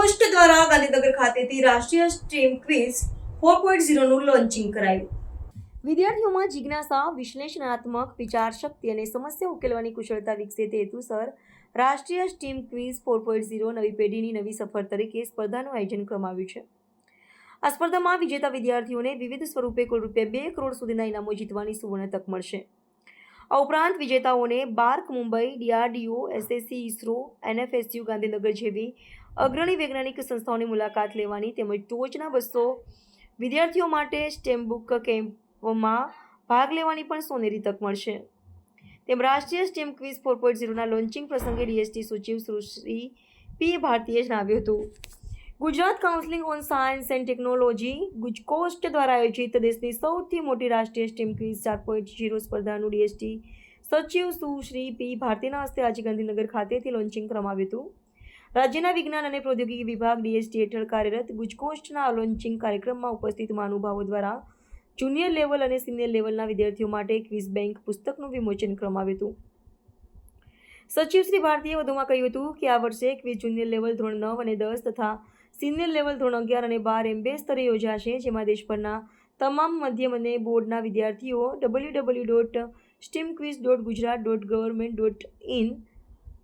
દ્વારા ગાંધીનગર ખાતેથી રાષ્ટ્રીય સ્ટ્રીમ ક્વિઝ ફોર પોઈન્ટ ઝીરોનું લોન્ચિંગ કરાયું. વિદ્યાર્થીઓમાં જિજ્ઞાસા, વિશ્લેષણાત્મક, વિચાર શક્તિ અને સમસ્યા ઉકેલવાની કુશળતા વિકસે તે હેતુસર રાષ્ટ્રીય steam quiz four point zero નવી પેઢીની નવી સફર તરીકે સ્પર્ધાનું આયોજન કરવામાં છે. આ સ્પર્ધામાં વિજેતા વિદ્યાર્થીઓને વિવિધ સ્વરૂપે કુલ રૂપિયા બે કરોડ સુધીના ઇનામો જીતવાની સુવર્ણ તક મળશે. આ ઉપરાંત વિજેતાઓને BARC Mumbai, DRDO, SSC ISRO NFSU, Gandhinagar જેવી અગ્રણી વૈજ્ઞાનિક સંસ્થાઓની મુલાકાત લેવાની તેમજ ટોચના બસો વિદ્યાર્થીઓ માટે સ્ટેમ બુક કેમ્પમાં ભાગ લેવાની પણ સોનેરી તક મળશે. તેમ રાષ્ટ્રીય સ્ટેમ ક્વિઝ ફોર પોઈન્ટ ઝીરોના લોન્ચિંગ પ્રસંગે ડીએસટી સચિવ સુશ્રી પી ભારતીએ જણાવ્યું હતું. Gujarat counselling on science and technology ગુજકોસ્ટ દ્વારા આયોજિત દેશની સૌથી મોટી રાષ્ટ્રીય સ્ટીમ ક્વિઝ ચાર પોઈન્ટ ઝીરો સ્પર્ધાનું ડીએસટી સચિવ સુશ્રી પી ભારતીના હસ્તે આજે ગાંધીનગર ખાતેથી લોન્ચિંગ કરવામાં આવ્યું હતું. રાજ્યના વિજ્ઞાન અને પ્રૌદ્યોગિકી વિભાગ ડીએસટી હેઠળ કાર્યરત ગુજકોસ્ટના લોન્ચિંગ કાર્યક્રમમાં ઉપસ્થિત મહાનુભાવો દ્વારા જુનિયર લેવલ અને સિનિયર લેવલના વિદ્યાર્થીઓ માટે ક્વિઝ બેંક પુસ્તકનું વિમોચન કરવામાં આવ્યું હતું. સચિવ શ્રી ભારતીએ વધુમાં કહ્યું હતું કે આ વર્ષે ક્વિઝ જુનિયર લેવલ ધોરણ નવ અને દસ તથા સિનિયર લેવલ ધોરણ અગિયાર અને બાર એમ બે સ્તરે યોજાશે, જેમાં દેશભરના તમામ મધ્યમ અને બોર્ડના વિદ્યાર્થીઓ W W dot steam quiz dot Gujarat dot government dot in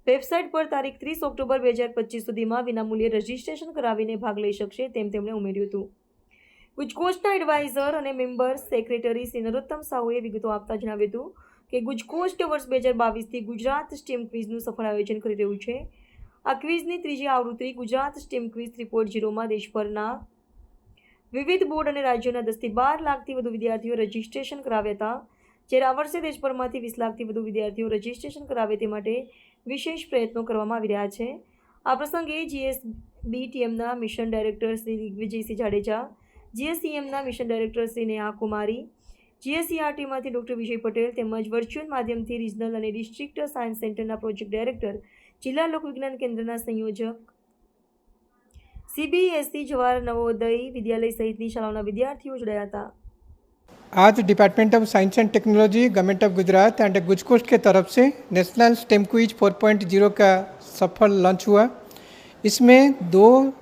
website પર તારીખ ત્રીસ ઓક્ટોબર બે હજાર પચીસ સુધીમાં વિનામૂલ્યે રજિસ્ટ્રેશન કરાવીને ભાગ લઈ શકશે તેમ તેમણે ઉમેર્યું હતું. ગુજકોસ્ટના એડવાઇઝર અને મેમ્બર સેક્રેટરી શ્રી નરોત્તમ સાહુએ વિગતો આપતા જણાવ્યું હતું કે ગુજકોસ્ટ વર્ષ બે હજાર બાવીસથી ગુજરાત સ્ટીમ ક્વિઝનું સફળ આયોજન કરી રહ્યું છે. આ ક્વિઝની ત્રીજી આવૃત્તિ Gujarat steam quiz three point ઝીરોમાં દેશભરના વિવિધ બોર્ડ અને રાજ્યોના દસથી બાર લાખથી વધુ વિદ્યાર્થીઓ રજિસ્ટ્રેશન કરાવ્યા હતા. જ્યારે આ વર્ષે દેશભરમાંથી વીસ લાખથી વધુ વિદ્યાર્થીઓ રજિસ્ટ્રેશન કરાવે તે માટે વિશેષ પ્રયત્નો કરવામાં આવી રહ્યા છે. આ પ્રસંગે જીએસબીટીએમના મિશન ડાયરેક્ટર શ્રી દિગ્વિજયસિંહ જાડેજા જીએસસીએમના મિશન ડાયરેક્ટર શ્રી નેહા કુમારી જીએસસીઆરટીમાંથી ડૉક્ટર વિજય પટેલ તેમજ વર્ચ્યુઅલ માધ્યમથી રિજનલ અને ડિસ્ટ્રિક્ટ સાયન્સ સેન્ટરના પ્રોજેક્ટ ડાયરેક્ટર જિલ્લા લોકવિજ્ઞાન કેન્દ્રના સંયોજક સીબીએસસી જવાહર નવોદય વિદ્યાલય સહિતની શાળાઓના વિદ્યાર્થીઓ જોડાયા હતા. आज department of science and technology government of Gujarat and गुजकोस्ट के तरफ़ से नेशनल स्टेम क्विज 4.0 का सफल लॉन्च हुआ। इसमें दो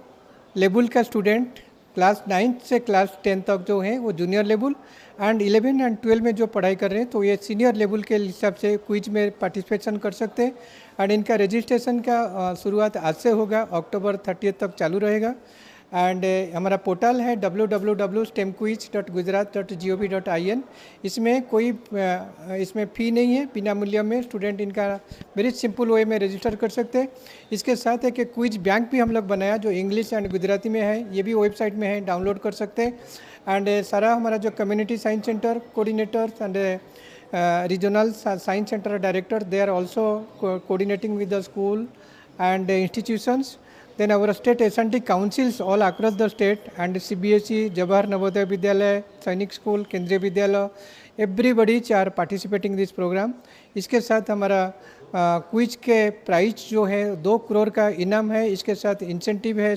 लेवल का स्टूडेंट क्लास नाइन्थ से क्लास टेन तक जो हैं, वो junior level and eleven and twelve में जो पढ़ाई कर रहे हैं तो ये सीनियर लेवल के हिसाब से क्विज में पार्टिसिपेशन कर सकते हैं। एंड इनका रजिस्ट्रेशन का शुरुआत आज से होगा अक्टूबर थर्टी तक चालू रहेगा। एंड हमारा पोर्टल है W W W STEM quiz dot Gujarat dot G O V dot I N इसमें कोई इसमें फ़ी नहीं है बिना मूल्य में स्टूडेंट इनका वेरी सिंपल वे में रजिस्टर कर सकते हैं। इसके साथ है कि क्विज बैंक भी हम लोग बनाया जो इंग्लिश एंड गुजराती में है ये भी वेबसाइट में है डाउनलोड कर सकते हैं। एंड सारा हमारा जो community science centre coordinators and center director they are also co- coordinating with the school and uh, institutions then our state S&T councils all across the state and CBSE Jawahar Navodaya Vidyalaya Sainik School Kendriya Vidyalaya everybody are participating this program इसके साथ हमारा quiz के prize जो है दो करोड़ का इनाम है इसके साथ इंसेंटिव है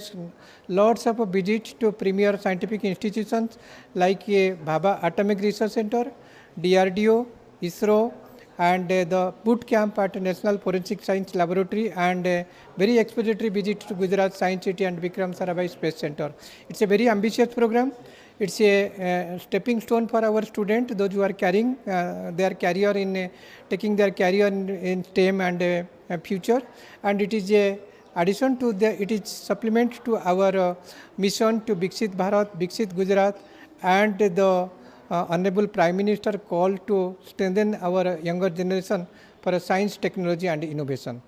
lots of visit to premier scientific institutions like ये Bhabha atomic research centre DRDO, ISRO, and uh, the boot camp at National Forensic Science Laboratory and uh, very expository visit to Gujarat Science City and Vikram Sarabhai Space Center. It's a very ambitious program. It's a uh, stepping stone for our students, those who are carrying uh, their career in uh, taking their career in, in STEM and future. And it is a addition to the it is supplement to our mission to Viksit Bharat, Viksit Gujarat, and the uh, honorable prime minister called to strengthen our younger generation for science technology and innovation